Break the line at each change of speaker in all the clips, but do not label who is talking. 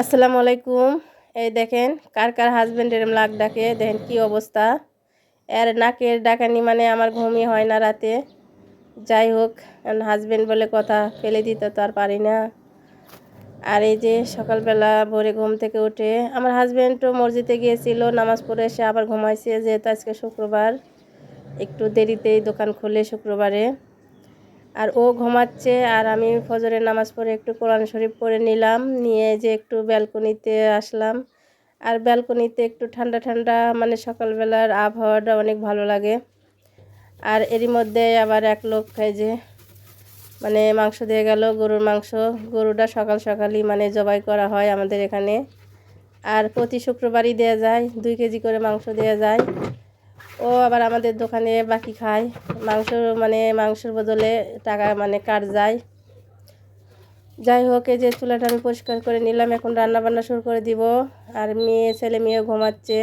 আসসালামু আলাইকুম। এই দেখেন, কার কার হাজব্যান্ডের লাগ ডাকে, দেখেন কি অবস্থা। এর নাকের ডাকানি মানে আমার ঘুমই হয় না রাতে। যাই হোক হাজব্যান্ড বলে কথা ফেলে দিতে তো আর পারি না। আর এই যে সকালবেলা ভোরে ঘুম থেকে উঠে, আমার হাজব্যান্ডও মসজিদে গিয়েছিল, নামাজ পড়ে এসে আবার ঘুমাইছে, যেহেতু আজকে শুক্রবার। একটু দেরিতেই দোকান খুলে শুক্রবারে। আর ও ঘুমাচ্ছে আর আমি ফজরের নামাজ পড়ে একটু কোরআন শরীফ পড়ে নিলাম, নিয়ে যে একটু ব্যালকনিতে আসলাম। আর ব্যালকনিতে একটু ঠান্ডা ঠান্ডা মানে সকালবেলার আবহাওয়াটা অনেক ভালো লাগে। আর এরই মধ্যে আবার এক লোক খায় যে মানে মাংস দিয়ে গেল, গরুর মাংস। গরুটা সকাল সকালই মানে জবাই করা হয় আমাদের এখানে। আর প্রতি শুক্রবারই দেওয়া যায়, দুই কেজি করে মাংস দেওয়া যায়। ও আবার আমাদের দোকানে বাকি খায়। মাংস মানে মাংসের বদলে টাকা মানে কাট যায়। যাই হোক, এই যে চুলাটা আমি পরিষ্কার করে নিলাম। এখন রান্না বান্না শুরু করে দিব। আর মেয়ে, ছেলে মেয়ে ঘুমাচ্ছে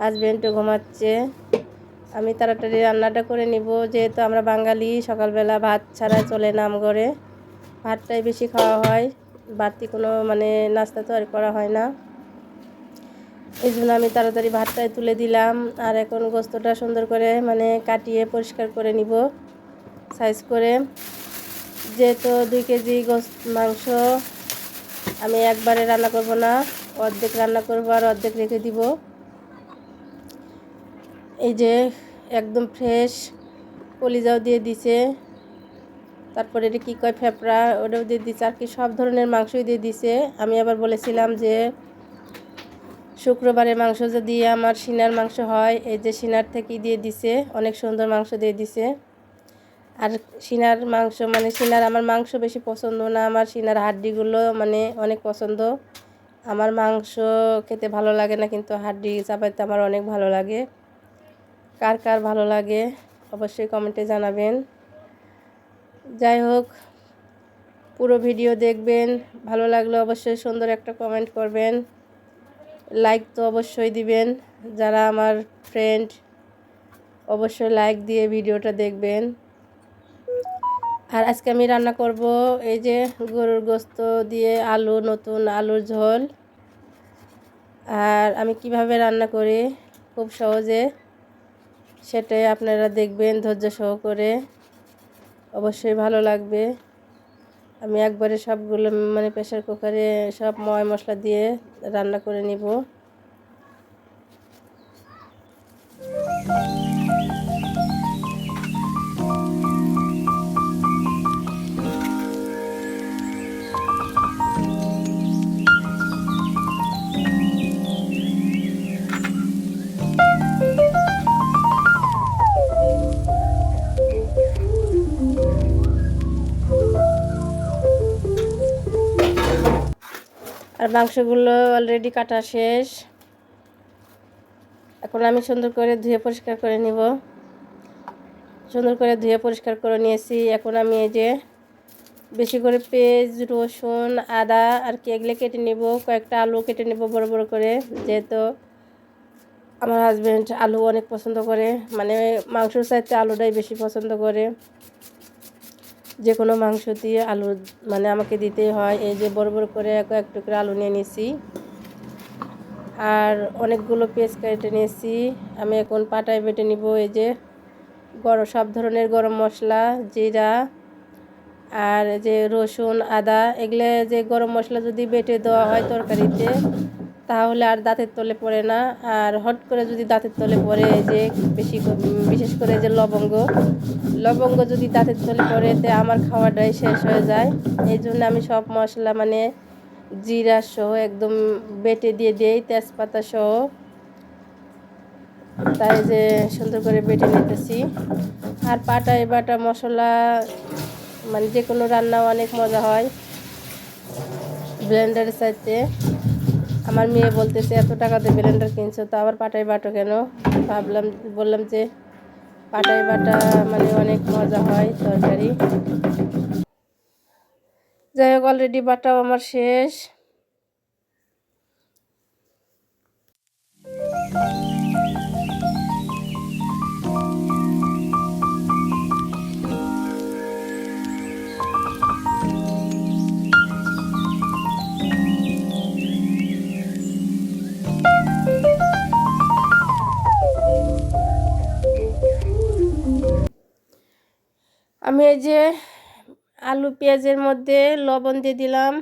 হাজব্যান্ডও ঘুমাচ্ছে। আমি তাড়াতাড়ি রান্নাটা করে নিব। যেহেতু আমরা বাঙালি, সকালবেলা ভাত ছাড়া চলে নাম করে ভাতটাই বেশি খাওয়া হয়। বাড়তি কোনো মানে নাস্তা তো আর করা হয় না। এই জন্য আমি তাড়াতাড়ি ভাতটায় তুলে দিলাম আর এখন গোস্তটা সুন্দর করে মানে কাটিয়ে পরিষ্কার করে নিব সাইজ করে। যেহেতু দুই কেজি মাংস আমি একবারে রান্না করব না, অর্ধেক রান্না করব আর অর্ধেক রেখে দিব। এই যে একদম ফ্রেশ কলিজাও দিয়ে দিছে, তারপরে এটা কী কয় ফেপড়া ওটাও দিয়ে দিছে, আর কি সব ধরনের মাংসই দিয়ে দিছে। আমি আবার বলেছিলাম যে শুক্রবারের মাংস যদি আমার সিনার মাংস হয়, এই যে সিনার থেকে দিয়ে দিছে, অনেক সুন্দর মাংস দিয়ে দিছে। আর সিনার মাংস মানে সিনার আমার মাংস বেশি পছন্দ না, আমার সিনার হাড্ডিগুলো মানে অনেক পছন্দ। আমার মাংস খেতে ভালো লাগে না, কিন্তু হাড্ডি চাপাইতে আমার অনেক ভালো লাগে। কার কার ভালো লাগে অবশ্যই কমেন্টে জানাবেন। যাই হোক, পুরো ভিডিও দেখবেন, ভালো লাগলে অবশ্যই সুন্দর একটা কমেন্ট করবেন। লাইক তো অবশ্যই দিবেন। যারা আমার ফ্রেন্ড অবশ্যই লাইক দিয়ে ভিডিওটা দেখবেন। আর আজকে আমি রান্না করব এই যে গরুর গোস্ত দিয়ে আলু, নতুন আলুর ঝোল। আর আমি কীভাবে রান্না করি, খুব সহজে, সেটাই আপনারা দেখবেন ধৈর্য সহকারে। অবশ্যই ভালো লাগবে। আমি একবারে সবগুলো মানে প্রেশার কুকারে সব ময় মশলা দিয়ে রান্না করে নিব। আর মাংসগুলো অলরেডি কাটা শেষ। এখন আমি সুন্দর করে ধুয়ে পরিষ্কার করে নিব। সুন্দর করে ধুয়ে পরিষ্কার করে নিয়েছি। এখন আমি এই যে বেশি করে পেঁয়াজ, রসুন, আদা আর কি এগুলো কেটে নিব। কয়েকটা আলু কেটে নেব বড় বড় করে। যেহেতু আমার হাজব্যান্ড আলু অনেক পছন্দ করে। মানে মাংসর চাইতে আলুটাই বেশি পছন্দ করে। যে কোনো মাংস দিয়ে আলু মানে আমাকে দিতে হয়। এই যে বড় বড় করে এক এক টুকরো আলু নিয়ে নিয়েছি আর অনেকগুলো পেঁয়াজ কেটে নিয়েছি। আমি এখন পাটায় বেটে নিব এই যে গরম, সব ধরনের গরম মশলা, জিরা আর যে রসুন, আদা, এগুলো যে গরম মশলা যদি বেটে দেওয়া হয় তরকারিতে তাহলে আর দাঁতের তলে পড়ে না। আর হট করে যদি দাঁতের তলে পড়ে যে বেশি বিশেষ করে যে লবঙ্গ। লবঙ্গ যদি দাঁতের তলে পড়ে, তে আমার খাওয়াটাই শেষ হয়ে যায়। এই জন্য আমি সব মশলা মানে জিরা সহ একদম বেটে দিয়ে দিই, তেজপাতা সহ। তাই যে সুন্দর করে বেটে নিতেছি। আর পাটায় বাটা মশলা মানে যে কোনো রান্না অনেক মজা হয়। ব্লেন্ডারের সাথে আমার মেয়ে বলতেছে, এত টাকা টাকাতে ব্লেন্ডার কিনছো, তো আবার পাটাই বাটো কেন? ভাবলাম, বললাম যে পাটাই বাটা মানে অনেক মজা হয় তরকারি। যাই হোক অলরেডি বাটাও আমার শেষ। আমি এই যে আলু, পেঁয়াজের মধ্যে লবণ দিয়ে দিলাম,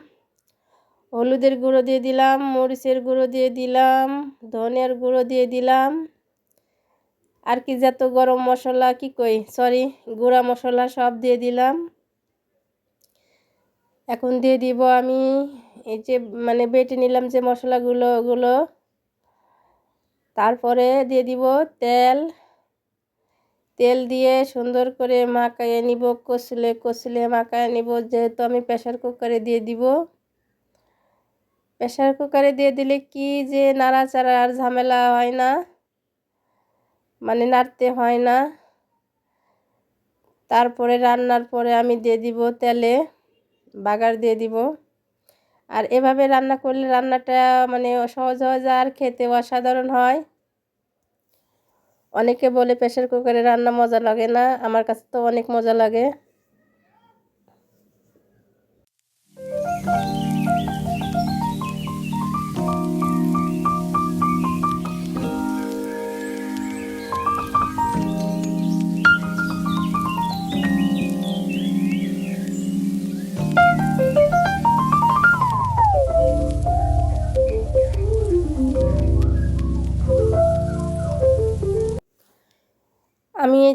হলুদের গুঁড়ো দিয়ে দিলাম, মরিচের গুঁড়ো দিয়ে দিলাম ধনের গুঁড়ো দিয়ে দিলাম। আর কি যত গরম মশলা, কি কই সরি গুঁড়া মশলা সব দিয়ে দিলাম। এখন দিয়ে দিব আমি এই যে মানে বেটে নিলাম যে মশলাগুলো, ওগুলো। তারপরে দিয়ে দিব তেল তেল দিয়ে সুন্দর করে মাখাইয়ে নিব, কষলে কষলে মাখায় নিব। যেহেতু আমি প্রেশার কুকারে দিয়ে দিব। প্রেশার কুকারে দিয়ে দিলে কি যে নাড়াচাড়া আর ঝামেলা হয় না মানে নাড়তে হয় না। তারপরে রান্নার পরে আমি দিয়ে দিব তেলে, বাগার দিয়ে দিব। আর এভাবে রান্না করলে রান্নাটা মানে সহজ হয়ে যায় আর খেতে অসাধারণ হয়। অনেকে বলে প্রেশার কুকারে রান্না মজা লাগে না আমার কাছে তো অনেক মজা লাগে।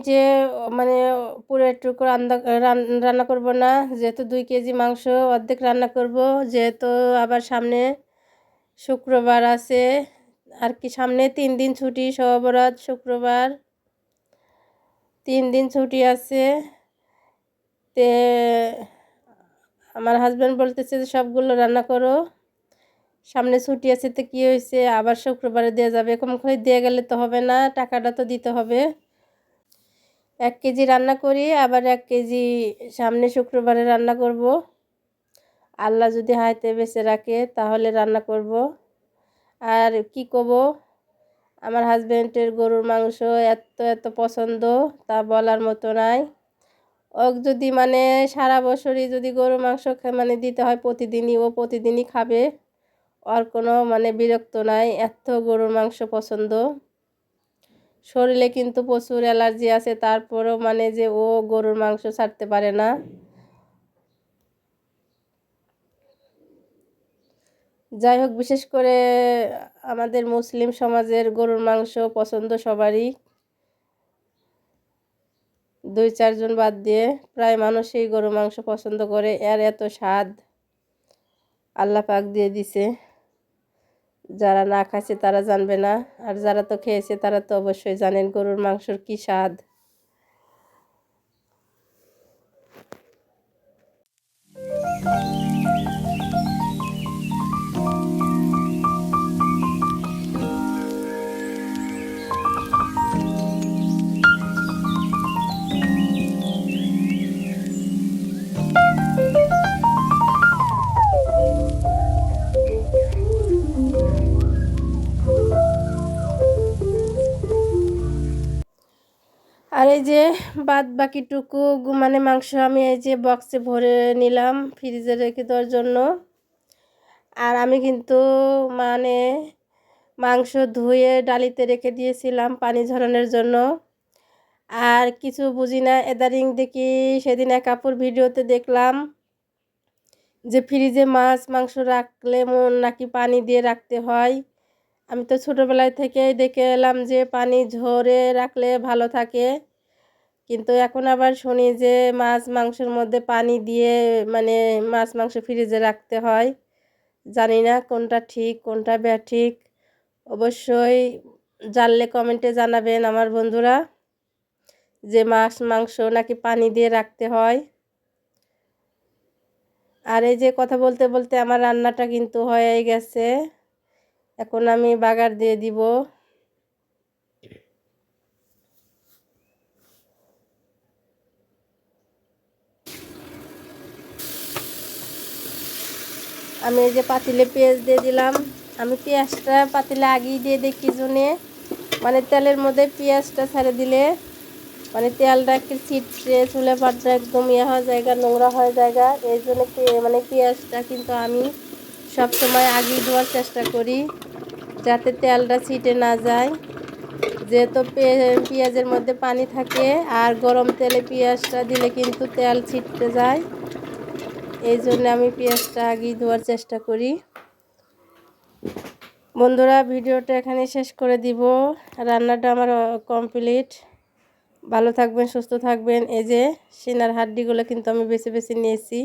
যে মানে পুরো একটুকু রান্না রান্না করব না। যেহেতু দুই কেজি মাংস অর্ধেক রান্না করব, যেহেতু আবার সামনে শুক্রবার আছে, আর কি সামনে তিন দিন ছুটি সবরাত শুক্রবার। তিন দিন ছুটি আছে। তে, আমার হাজব্যান্ড বলতেছে যে, সবগুলো রান্না করো। সামনে ছুটি আছে তো কী হয়েছে? আবার শুক্রবারে দেওয়া যাবে। এরকম করে দিয়ে গেলে তো হবে না, টাকাটা তো দিতে হবে। এক কেজি রান্না করি, আবার এক কেজি সামনে শুক্রবারে রান্না করব। আল্লাহ যদি হাইতে বেঁচে রাখে, তাহলে রান্না করব। আর কি করব? আমার হাজব্যান্ডের গরুর মাংস এত এত পছন্দ, তা বলার মতো নাই। ওক যদি মানে সারা বছরই যদি গরুর মাংস মানে দিতে হয় প্রতিদিনই, ও প্রতিদিনই খাবে। ওর কোনো মানে বিরক্ত নাই, এত গরুর মাংস পছন্দ। শরীরে কিন্তু প্রচুর অ্যালার্জি আছে, তারপরেও মানে যে ও গরুর মাংস ছাড়তে পারে না। যাই হোক, বিশেষ করে আমাদের মুসলিম সমাজের গরুর মাংস পছন্দ সবারই। দুই চারজন বাদ দিয়ে প্রায় মানুষই গরুর মাংস পছন্দ করে, এর এত স্বাদ আল্লাহ পাক দিয়ে দিছে। যারা না খাইছে তারা জানবে না, আর যারা তো খেয়েছে তারা তো অবশ্যই জানেন গরুর মাংসর কী স্বাদ। এই যে বাদ বাকিটুকু মানে মাংস আমি এই যে বক্সে ভরে নিলাম ফ্রিজে রেখে দেওয়ার জন্য। আর আমি কিন্তু মানে মাংস ধুয়ে ডালিতে রেখে দিয়েছিলাম পানি ঝরানোর জন্য। আর কিছু বুঝি না, এদারিং দেখি সেদিন এক কাপড় ভিডিওতে দেখলাম যে ফ্রিজে মাছ মাংস রাখলে মন নাকি পানি দিয়ে রাখতে হয়। আমি তো ছোটোবেলায় থেকেই দেখে এলাম যে পানি ঝরে রাখলে ভালো থাকে। কিন্তু এখন আবার শুনি যে মাছ মাংসের মধ্যে পানি দিয়ে মানে মাছ মাংস ফ্রিজে রাখতে হয়। জানি না কোনটা ঠিক কোনটা ঠিক। অবশ্যই জানলে কমেন্টে জানাবেন আমার বন্ধুরা যে মাছ মাংস নাকি পানি দিয়ে রাখতে হয়। আর এই যে কথা বলতে বলতে আমার রান্নাটা কিন্তু হয়ে গেছে। এখন আমি বাগার দিয়ে দিব। আমি যে পাতিলে পেঁয়াজ দিয়ে দিলাম। আমি পেঁয়াজটা পাতিলে আগেই দিয়ে দেখি জন্যে মানে তেলের মধ্যে পেঁয়াজটা ছেড়ে দিলে মানে তেলটা একটু ছিটছে, চুলে পাটটা একদম ইয়ে হওয়া জায়গা, নোংরা হয়ে জায়গা। এই জন্য মানে পেঁয়াজটা কিন্তু আমি সব সময় আগেই ধোয়ার চেষ্টা করি, যাতে তেলটা ছিটে না যায়। যেহেতু পেঁয়াজের মধ্যে পানি থাকে, আর গরম তেলে পেঁয়াজটা দিলে কিন্তু তেল ছিটতে যায়। এই জন্য আমি পেঁয়াজটা আগেই ধোয়ার চেষ্টা করি। বন্ধুরা, ভিডিওটা এখানে শেষ করে দিব। রান্নাটা আমার কমপ্লিট ভালো থাকবেন, সুস্থ থাকবেন। এই যে, সিনার হাড্ডিগুলো কিন্তু আমি বেছে বেছে নিয়েছি।